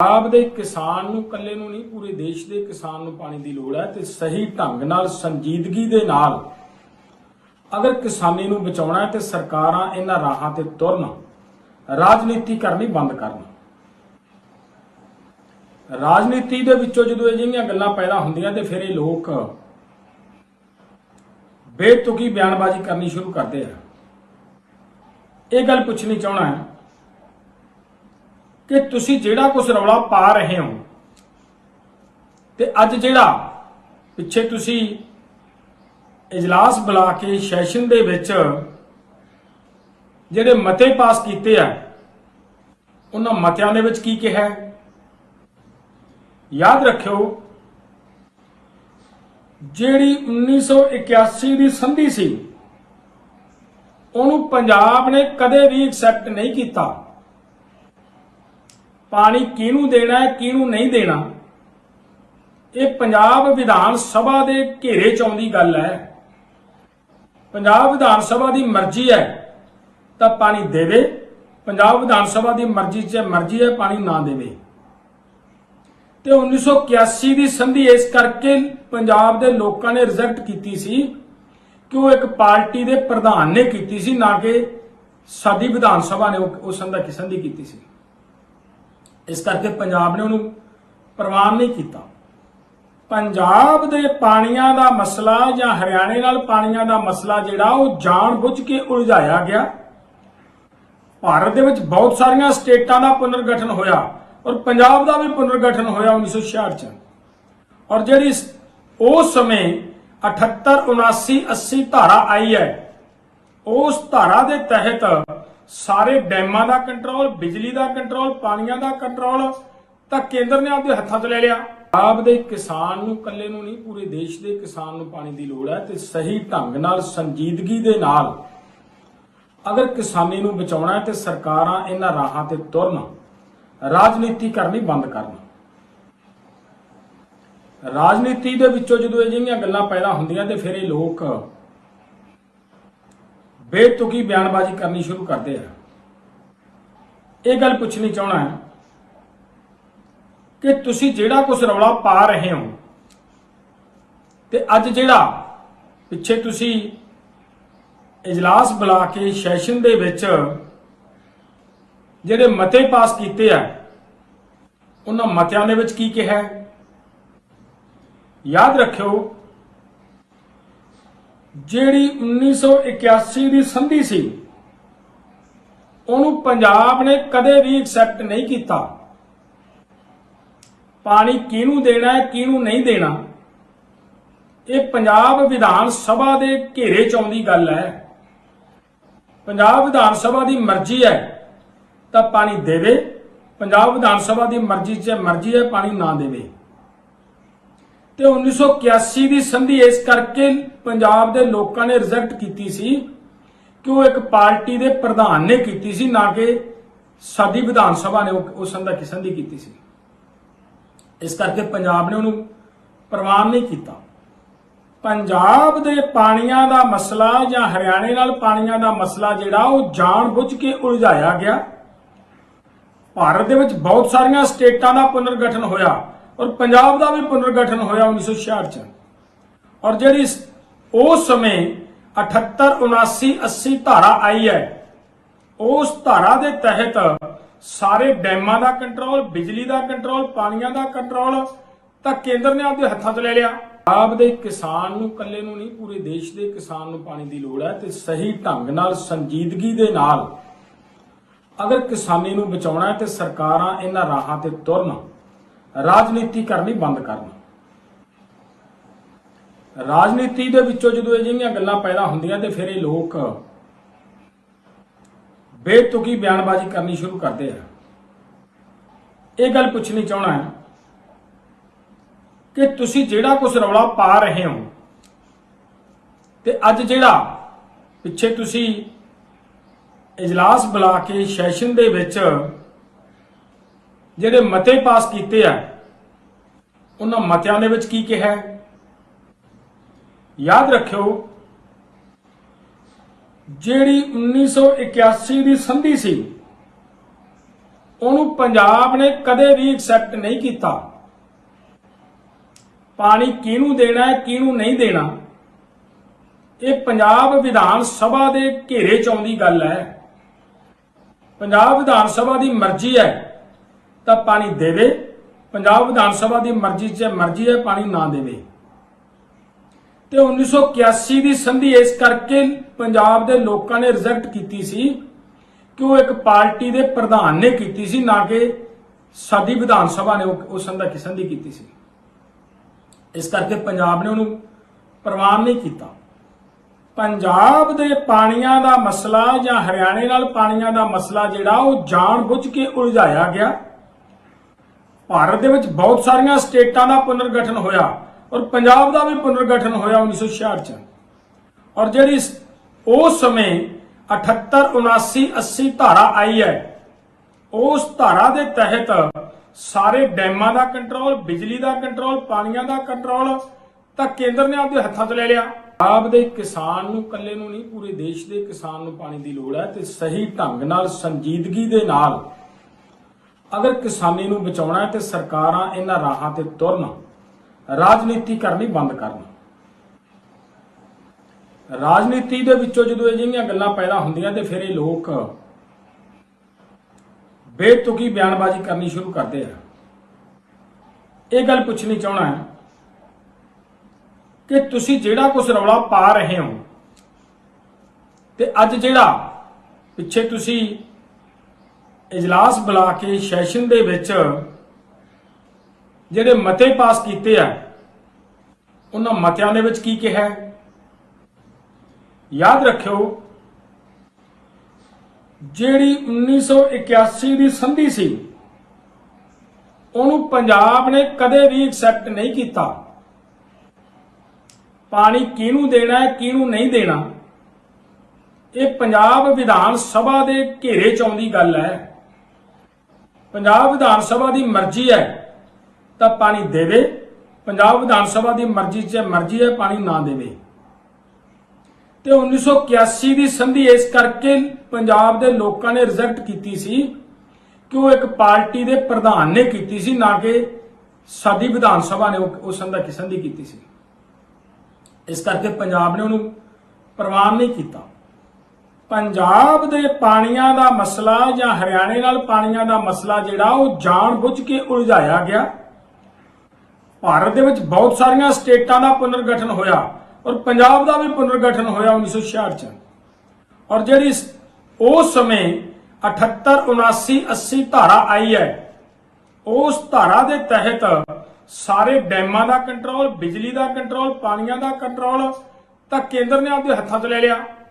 ਪੰਜਾਬ ਦੇ ਕਿਸਾਨ ਨੂੰ ਇਕੱਲੇ ਨੂੰ ਨਹੀਂ, ਪੂਰੇ ਦੇਸ਼ ਦੇ ਕਿਸਾਨ ਨੂੰ ਪਾਣੀ ਦੀ ਲੋੜ ਹੈ ਤੇ ਸਹੀ ਢੰਗ ਨਾਲ ਸੰਜੀਦਗੀ ਦੇ ਨਾਲ ਅਗਰ ਕਿਸਾਨੀ ਨੂੰ ਬਚਾਉਣਾ ਹੈ ਤੇ ਸਰਕਾਰਾਂ ਇਹਨਾਂ ਰਾਹਾਂ ਤੇ ਤੁਰਨ, ਰਾਜਨੀਤੀ ਕਰਨੀ ਬੰਦ ਕਰਨ। ਰਾਜਨੀਤੀ ਦੇ ਵਿੱਚੋਂ ਜਦੋਂ ਇਹ ਜਿਹੀਆਂ ਗੱਲਾਂ ਪੈਦਾ ਹੁੰਦੀਆਂ ਤੇ ਫਿਰ ਇਹ ਲੋਕ ਬੇਤੁਕੀ ਬਿਆਨਬਾਜ਼ੀ ਕਰਨੀ ਸ਼ੁਰੂ ਕਰਦੇ ਆ। ਇਹ ਗੱਲ ਪੁੱਛਣੀ ਚਾਹਣਾ ਹੈ ਕਿ ਤੁਸੀਂ ਜਿਹੜਾ ਕੁਝ ਰੌਲਾ ਪਾ ਰਹੇ ਹੋ, ਤੇ ਅੱਜ ਜਿਹੜਾ ਪਿੱਛੇ ਤੁਸੀਂ ਇਜਲਾਸ ਬੁਲਾ ਕੇ ਸੈਸ਼ਨ ਦੇ ਵਿੱਚ ਜਿਹੜੇ ਮਤੇ ਪਾਸ ਕੀਤੇ ਆ, ਉਹਨਾਂ ਮਤਿਆਂ ਦੇ ਵਿੱਚ ਕੀ ਕਿਹਾ ਹੈ? ਯਾਦ ਰੱਖਿਓ, ਜਿਹੜੀ 1981 ਦੀ ਸੰਧੀ ਸੀ, ਉਹਨੂੰ ਪੰਜਾਬ ਨੇ ਕਦੇ ਵੀ ਐਕਸੈਪਟ ਨਹੀਂ ਕੀਤਾ ਪਾਣੀ ਕਿਹਨੂੰ ਦੇਣਾ ਹੈ, ਕਿਹਨੂੰ ਨਹੀਂ ਦੇਣਾ? ਇਹ ਪੰਜਾਬ ਵਿਧਾਨ ਸਭਾ ਦੇ ਘੇਰੇ ਚ ਆਉਂਦੀ ਗੱਲ ਹੈ। ਪੰਜਾਬ ਵਿਧਾਨ ਸਭਾ ਦੀ ਮਰਜ਼ੀ ਹੈ, ਤਾਂ ਪਾਣੀ ਦੇਵੇ। ਪੰਜਾਬ ਵਿਧਾਨ ਸਭਾ ਦੀ ਮਰਜ਼ੀ 'ਚ ਮਰਜ਼ੀ ਹੈ, ਪਾਣੀ ਨਾ ਦੇਵੇ। ਤੇ 1981 ਦੀ ਸੰਧੀ ਇਸ ਕਰਕੇ ਪੰਜਾਬ ਦੇ ਲੋਕਾਂ ਨੇ ਰਿਜੈਕਟ ਕੀਤੀ ਸੀ ਕਿ ਉਹ ਇੱਕ ਪਾਰਟੀ ਦੇ ਪ੍ਰਧਾਨ ਨੇ ਕੀਤੀ ਸੀ, ਨਾ ਕਿ ਸਾਡੀ ਵਿਧਾਨ ਸਭਾ ਨੇ ਉਹ ਸੰਧੀ ਕੀਤੀ ਸੀ। ਇਸ ਕਰਕੇ ਪੰਜਾਬ ਨੇ ਉਹਨੂੰ ਪ੍ਰਵਾਨ ਨਹੀਂ ਕੀਤਾ। ਪੰਜਾਬ ਦੇ ਪਾਣੀਆਂ ਦਾ ਮਸਲਾ ਜਾਂ ਹਰਿਆਣੇ ਨਾਲ ਪਾਣੀਆਂ ਦਾ ਮਸਲਾ ਜਿਹੜਾ, ਉਹ ਜਾਣ ਬੁੱਝ ਕੇ ਉਲਝਾਇਆ ਗਿਆ। ਭਾਰਤ ਦੇ ਵਿੱਚ ਬਹੁਤ ਸਾਰੀਆਂ ਸਟੇਟਾਂ ਦਾ ਪੁਨਰਗਠਨ ਹੋਇਆ ਔਰ ਪੰਜਾਬ ਦਾ ਵੀ ਪੁਨਰਗਠਨ ਹੋਇਆ 1966 ਚ। ਔਰ ਜਿਹੜੀ ਉਸ ਸਮੇਂ 78 79 80 ਧਾਰਾ ਆਈ ਹੈ, ਉਸ ਧਾਰਾ ਦੇ ਤਹਿਤ ਸਾਰੇ ਡੈਮਾਂ ਦਾ ਕੰਟਰੋਲ, ਬਿਜਲੀ ਦਾ ਕੰਟਰੋਲ, ਪਾਣੀਆਂ ਦਾ ਕੰਟਰੋਲ, ਤਾਂ ਕੇਂਦਰ ਨੇ ਆਪਦੇ ਹੱਥਾਂ 'ਚ ਲੈ ਲਿਆ। ਪੰਜਾਬ ਦੇ ਕਿਸਾਨ ਨੂੰ ਇਕੱਲੇ ਨੂੰ ਨਹੀਂ, ਪੂਰੇ ਦੇਸ਼ ਦੇ ਕਿਸਾਨ ਨੂੰ ਪਾਣੀ ਦੀ ਲੋੜ ਹੈ ਤੇ ਸਹੀ ਢੰਗ ਨਾਲ, ਸੰਜੀਦਗੀ ਦੇ ਨਾਲ ਅਗਰ ਕਿਸਾਨੀ ਨੂੰ ਬਚਾਉਣਾ ਹੈ ਤੇ ਸਰਕਾਰਾਂ ਇਹਨਾਂ ਰਾਹਾਂ ਤੇ ਤੁਰਨ। ਰਾਜਨੀਤੀ ਕਰਨੀ ਬੰਦ ਕਰਨ। ਰਾਜਨੀਤੀ ਦੇ ਵਿੱਚੋਂ ਜਦੋਂ ਇਹ ਜਿਹੀਆਂ ਗੱਲਾਂ ਪੈਦਾ ਹੁੰਦੀਆਂ ਤੇ ਫਿਰ ਇਹ ਲੋਕ ਬੇਤੁਕੀ ਬਿਆਨਬਾਜ਼ੀ ਕਰਨੀ ਸ਼ੁਰੂ ਕਰਦੇ ਆ? ਇਹ ਗੱਲ ਪੁੱਛਣੀ ਚਾਹਣਾ ਹੈ ਕਿ ਤੁਸੀਂ ਜਿਹੜਾ ਕੁਝ ਰੌਲਾ ਪਾ ਰਹੇ ਹੋ ਤੇ ਅੱਜ ਜਿਹੜਾ ਪਿੱਛੇ ਤੁਸੀਂ ਇਜਲਾਸ ਬੁਲਾ ਕੇ ਸੈਸ਼ਨ ਦੇ ਵਿੱਚ ਜਿਹੜੇ ਮਤੇ ਪਾਸ ਕੀਤੇ ਆ, ਉਹਨਾਂ ਮਤਿਆਂ ਦੇ ਵਿੱਚ ਕੀ ਕਿਹਾ ਯਾਦ ਰੱਖਿਓ ਜਿਹੜੀ 1981 ਦੀ ਸੰਧੀ ਸੀ, ਉਹਨੂੰ ਪੰਜਾਬ ਨੇ ਕਦੇ ਵੀ ਐਕਸੈਪਟ ਨਹੀਂ ਕੀਤਾ। ਪਾਣੀ ਕਿਹਨੂੰ ਦੇਣਾ ਹੈ, ਕਿਹਨੂੰ ਨਹੀਂ ਦੇਣਾ? ਇਹ ਪੰਜਾਬ ਵਿਧਾਨ ਸਭਾ ਦੇ ਘੇਰੇ ਚ ਆਉਂਦੀ ਗੱਲ ਹੈ। ਪੰਜਾਬ ਵਿਧਾਨ ਸਭਾ ਦੀ ਮਰਜ਼ੀ ਹੈ, ਤਾਂ ਪਾਣੀ ਦੇਵੇ। ਪੰਜਾਬ ਵਿਧਾਨ ਸਭਾ ਦੀ ਮਰਜ਼ੀ 'ਚ ਮਰਜ਼ੀ ਹੈ, ਪਾਣੀ ਨਾ ਦੇਵੇ। ਤੇ 1981 ਦੀ ਸੰਧੀ ਇਸ ਕਰਕੇ ਪੰਜਾਬ ਦੇ ਲੋਕਾਂ ਨੇ ਰਿਜੈਕਟ ਕੀਤੀ ਸੀ ਕਿ ਉਹ ਇੱਕ ਪਾਰਟੀ ਦੇ ਪ੍ਰਧਾਨ ਨੇ ਕੀਤੀ ਸੀ, ਨਾ ਕਿ ਸਾਡੀ ਵਿਧਾਨ ਸਭਾ ਨੇ ਉਹ ਸੰਧਾ ਕੀ ਸੰਧੀ ਕੀਤੀ ਸੀ। ਇਸ ਕਰਕੇ ਪੰਜਾਬ ਨੇ ਉਹਨੂੰ ਪ੍ਰਵਾਨ ਨਹੀਂ ਕੀਤਾ। ਪੰਜਾਬ ਦੇ ਪਾਣੀਆਂ ਦਾ ਮਸਲਾ ਜਾਂ ਹਰਿਆਣੇ ਨਾਲ ਪਾਣੀਆਂ ਦਾ ਮਸਲਾ ਜਿਹੜਾ, ਉਹ ਜਾਣ ਬੁੱਝ ਕੇ ਉਲਝਾਇਆ ਗਿਆ। ਭਾਰਤ ਦੇ ਵਿੱਚ ਬਹੁਤ ਸਾਰੀਆਂ ਸਟੇਟਾਂ ਦਾ ਪੁਨਰਗਠਨ ਹੋਇਆ। ਔਰ ਪੰਜਾਬ ਦਾ ਵੀ ਪੁਨਰਗਠਨ ਹੋਇਆ 1966 ਚ। ਔਰ ਜਿਹੜੀ ਸ- ਉਸ ਸਮੇਂ 78 79 80 ਧਾਰਾ ਆਈ ਹੈ, ਉਸ ਧਾਰਾ ਦੇ ਤਹਿਤ ਸਾਰੇ ਡੈਮਾਂ ਦਾ ਕੰਟਰੋਲ, ਬਿਜਲੀ ਦਾ ਕੰਟਰੋਲ, ਪਾਣੀਆਂ ਦਾ ਕੰਟਰੋਲ ਤਾਂ ਕੇਂਦਰ ਨੇ ਆਪਦੇ ਹੱਥਾਂ 'ਚ ਲੈ ਲਿਆ। ਪੰਜਾਬ ਦੇ ਕਿਸਾਨ ਨੂੰ ਇਕੱਲੇ ਨੂੰ ਨਹੀਂ, ਪੂਰੇ ਦੇਸ਼ ਦੇ ਕਿਸਾਨ ਨੂੰ ਪਾਣੀ ਦੀ ਲੋੜ ਹੈ ਤੇ ਸਹੀ ਢੰਗ ਨਾਲ ਸੰਜੀਦਗੀ ਦੇ ਨਾਲ ਅਗਰ ਕਿਸਾਨੀ ਨੂੰ ਬਚਾਉਣਾ ਹੈ ਤੇ ਸਰਕਾਰਾਂ ਇਹਨਾਂ ਰਾਹਾਂ ਤੇ ਤੁਰਨ। ਰਾਜਨੀਤੀ ਕਰਨੀ ਬੰਦ ਕਰਨ। ਰਾਜਨੀਤੀ ਦੇ ਵਿੱਚੋਂ ਜਦੋਂ ਇਹ ਜਿਹੀਆਂ ਗੱਲਾਂ ਪੈਦਾ ਹੁੰਦੀਆਂ ਤੇ ਫਿਰ ਇਹ ਲੋਕ ਬੇਤੁਕੀ ਬਿਆਨਬਾਜ਼ੀ ਕਰਨੀ ਸ਼ੁਰੂ ਕਰਦੇ ਆ। ਇਹ ਗੱਲ ਪੁੱਛਣੀ ਚਾਹਣਾ ਹੈ ਕਿ ਤੁਸੀਂ ਜਿਹੜਾ ਕੁਝ ਰੌਲਾ ਪਾ ਰਹੇ ਹੋ ਤੇ ਅੱਜ ਜਿਹੜਾ ਪਿੱਛੇ ਤੁਸੀਂ ਇਜਲਾਸ ਬੁਲਾ ਕੇ ਸੈਸ਼ਨ ਦੇ ਵਿੱਚ ਜਿਹੜੇ ਮਤੇ ਪਾਸ ਕੀਤੇ ਆ, ਉਹਨਾਂ ਮਤਿਆਂ ਦੇ ਵਿੱਚ ਕੀ ਕਿਹਾ ਹੈ? ਯਾਦ ਰੱਖਿਓ, ਜਿਹੜੀ 1981 ਦੀ ਸੰਧੀ ਸੀ, ਉਹਨੂੰ ਪੰਜਾਬ ਨੇ ਕਦੇ ਵੀ ਐਕਸੈਪਟ ਨਹੀਂ ਕੀਤਾ। ਪਾਣੀ ਕਿਹਨੂੰ ਦੇਣਾ ਹੈ, ਕਿਹਨੂੰ ਨਹੀਂ ਦੇਣਾ? ਇਹ ਪੰਜਾਬ ਵਿਧਾਨ ਸਭਾ ਦੇ ਘੇਰੇ ਚ ਆਉਂਦੀ ਗੱਲ ਹੈ। ਪੰਜਾਬ ਵਿਧਾਨ ਸਭਾ ਦੀ ਮਰਜ਼ੀ ਹੈ। ਤਾਂ ਪਾਣੀ ਦੇਵੇ। ਪੰਜਾਬ ਵਿਧਾਨ ਸਭਾ ਦੀ ਮਰਜ਼ੀ 'ਚ ਮਰਜ਼ੀ ਹੈ, ਪਾਣੀ ਨਾ ਦੇਵੇ। ਤੇ 1981 ਦੀ ਸੰਧੀ ਇਸ ਕਰਕੇ ਪੰਜਾਬ ਦੇ ਲੋਕਾਂ ਨੇ ਰਿਜੈਕਟ ਕੀਤੀ ਸੀ ਕਿ ਉਹ ਇੱਕ ਪਾਰਟੀ ਦੇ ਪ੍ਰਧਾਨ ਨੇ ਕੀਤੀ ਸੀ, ਨਾ ਕਿ ਸਾਡੀ ਵਿਧਾਨ ਸਭਾ ਨੇ ਉਹ ਸੰਧਾ ਕੀ ਸੰਧੀ ਕੀਤੀ ਸੀ। ਇਸ ਕਰਕੇ ਪੰਜਾਬ ਨੇ ਉਹਨੂੰ ਪ੍ਰਵਾਨ ਨਹੀਂ ਕੀਤਾ। ਪੰਜਾਬ ਦੇ ਪਾਣੀਆਂ ਦਾ ਮਸਲਾ ਜਾਂ ਹਰਿਆਣੇ ਨਾਲ ਪਾਣੀਆਂ ਦਾ ਮਸਲਾ ਜਿਹੜਾ, ਉਹ ਜਾਣ ਬੁੱਝ ਕੇ ਉਲਝਾਇਆ ਗਿਆ। ਭਾਰਤ ਦੇ ਵਿੱਚ ਬਹੁਤ ਸਾਰੀਆਂ ਸਟੇਟਾਂ ਦਾ ਪੁਨਰਗਠਨ ਹੋਇਆ ਔਰ ਪੰਜਾਬ ਦਾ ਵੀ ਪੁਨਰਗਠਨ ਹੋਇਆ 1966 ਚ। ਔਰ ਜਿਹੜੀ ਉਸ ਸਮੇਂ 78 79 80 ਧਾਰਾ ਆਈ ਹੈ, ਉਸ ਧਾਰਾ ਦੇ ਤਹਿਤ ਸਾਰੇ ਡੈਮਾਂ ਦਾ ਕੰਟਰੋਲ, ਬਿਜਲੀ ਦਾ ਕੰਟਰੋਲ, ਪਾਣੀਆਂ ਦਾ ਕੰਟਰੋਲ ਤਾਂ ਕੇਂਦਰ ਨੇ ਆਪਦੇ ਹੱਥਾਂ 'ਚ ਲੈ ਲਿਆ। ਪੰਜਾਬ ਦੇ ਕਿਸਾਨ ਨੂੰ ਇਕੱਲੇ ਨੂੰ ਨਹੀਂ, ਪੂਰੇ ਦੇਸ਼ ਦੇ ਕਿਸਾਨ ਨੂੰ ਪਾਣੀ ਦੀ ਲੋੜ ਹੈ ਤੇ ਸਹੀ ਢੰਗ ਨਾਲ, ਸੰਜੀਦਗੀ ਦੇ ਨਾਲ ਅਗਰ ਕਿਸਾਨੀ ਨੂੰ ਬਚਾਉਣਾ ਹੈ ਤੇ ਸਰਕਾਰਾਂ ਇਹਨਾਂ ਰਾਹਾਂ ਤੇ ਤੁਰਨ, ਰਾਜਨੀਤੀ ਕਰਨੀ ਬੰਦ ਕਰਨ। ਰਾਜਨੀਤੀ ਦੇ ਵਿੱਚੋਂ ਜਦੋਂ ਇਹ ਜਿਹੀਆਂ ਗੱਲਾਂ ਪੈਦਾ ਹੁੰਦੀਆਂ ਤੇ ਫਿਰ ਇਹ ਲੋਕ ਬੇਤੁਕੀ ਬਿਆਨਬਾਜ਼ੀ ਕਰਨੀ ਸ਼ੁਰੂ ਕਰਦੇ ਆ। ਇਹ ਗੱਲ ਪੁੱਛਣੀ ਚਾਹਣਾ ਹੈ ਕਿ ਤੁਸੀਂ ਜਿਹੜਾ ਕੁਝ ਰੌਲਾ ਪਾ ਰਹੇ ਹੋ ਤੇ ਅੱਜ ਜਿਹੜਾ ਪਿੱਛੇ ਤੁਸੀਂ ਇਜਲਾਸ ਬੁਲਾ ਕੇ ਸੈਸ਼ਨ ਦੇ ਵਿੱਚ ਜਿਹੜੇ ਮਤੇ ਪਾਸ ਕੀਤੇ ਆ, ਉਹਨਾਂ ਮਤਿਆਂ ਦੇ ਵਿੱਚ ਕੀ ਕਿਹਾ ਹੈ? ਯਾਦ ਰੱਖਿਓ, ਜਿਹੜੀ 1981 ਦੀ ਸੰਧੀ ਸੀ, ਉਹਨੂੰ ਪੰਜਾਬ ਨੇ ਕਦੇ ਵੀ ਐਕਸੈਪਟ ਨਹੀਂ ਕੀਤਾ ਪਾਣੀ ਕਿਹਨੂੰ ਦੇਣਾ ਹੈ, ਕਿਹਨੂੰ ਨਹੀਂ ਦੇਣਾ, ਇਹ ਪੰਜਾਬ ਵਿਧਾਨ ਸਭਾ ਦੇ ਘੇਰੇ ਚ ਆਉਂਦੀ ਗੱਲ ਹੈ ਪੰਜਾਬ ਵਿਧਾਨ ਸਭਾ ਦੀ ਮਰਜ਼ੀ ਹੈ, ਤਾਂ ਪਾਣੀ ਦੇਵੇ। ਪੰਜਾਬ ਵਿਧਾਨ ਸਭਾ ਦੀ ਮਰਜ਼ੀ 'ਚ ਮਰਜ਼ੀ ਹੈ, ਪਾਣੀ ਨਾ ਦੇਵੇ। ਤੇ 1981 ਦੀ ਸੰਧੀ ਇਸ ਕਰਕੇ ਪੰਜਾਬ ਦੇ ਲੋਕਾਂ ਨੇ ਰਿਜੈਕਟ ਕੀਤੀ ਸੀ ਕਿ ਉਹ ਇੱਕ ਪਾਰਟੀ ਦੇ ਪ੍ਰਧਾਨ ਨੇ ਕੀਤੀ ਸੀ, ਨਾ ਕਿ ਸਾਡੀ ਵਿਧਾਨ ਸਭਾ ਨੇ ਉਹ ਉਹ ਸੰਧਾ ਕੀ ਸੰਧੀ ਕੀਤੀ ਸੀ। ਇਸ ਕਰਕੇ ਪੰਜਾਬ ਨੇ ਉਹਨੂੰ ਪ੍ਰਵਾਨ ਨਹੀਂ ਕੀਤਾ। ਪੰਜਾਬ ਦੇ ਪਾਣੀਆਂ ਦਾ ਮਸਲਾ ਜਾਂ ਹਰਿਆਣੇ ਨਾਲ ਪਾਣੀਆਂ ਦਾ ਮਸਲਾ ਜਿਹੜਾ, ਉਹ ਜਾਣਬੁੱਝ ਕੇ ਉਲਝਾਇਆ ਗਿਆ। ਭਾਰਤ ਦੇ ਵਿੱਚ ਬਹੁਤ ਸਾਰੀਆਂ ਸਟੇਟਾਂ ਦਾ ਪੁਨਰਗਠਨ ਹੋਇਆ ਔਰ ਪੰਜਾਬ ਦਾ ਵੀ ਪੁਨਰਗਠਨ ਹੋਇਆ 1966 ਚ। ਔਰ ਜਿਹੜੀ ਉਸ ਸਮੇਂ 78 79 80 ਧਾਰਾ ਆਈ ਹੈ, ਉਸ ਧਾਰਾ ਦੇ ਤਹਿਤ ਸਾਰੇ ਡੈਮਾਂ ਦਾ ਕੰਟਰੋਲ ਬਿਜਲੀ ਦਾ ਕੰਟਰੋਲ ਪਾਣੀਆਂ ਦਾ ਕੰਟਰੋਲ ਤਾਂ ਕੇਂਦਰ ਨੇ ਆਪਦੇ ਹੱਥਾਂ 'ਚ ਲੈ ਲਿਆ।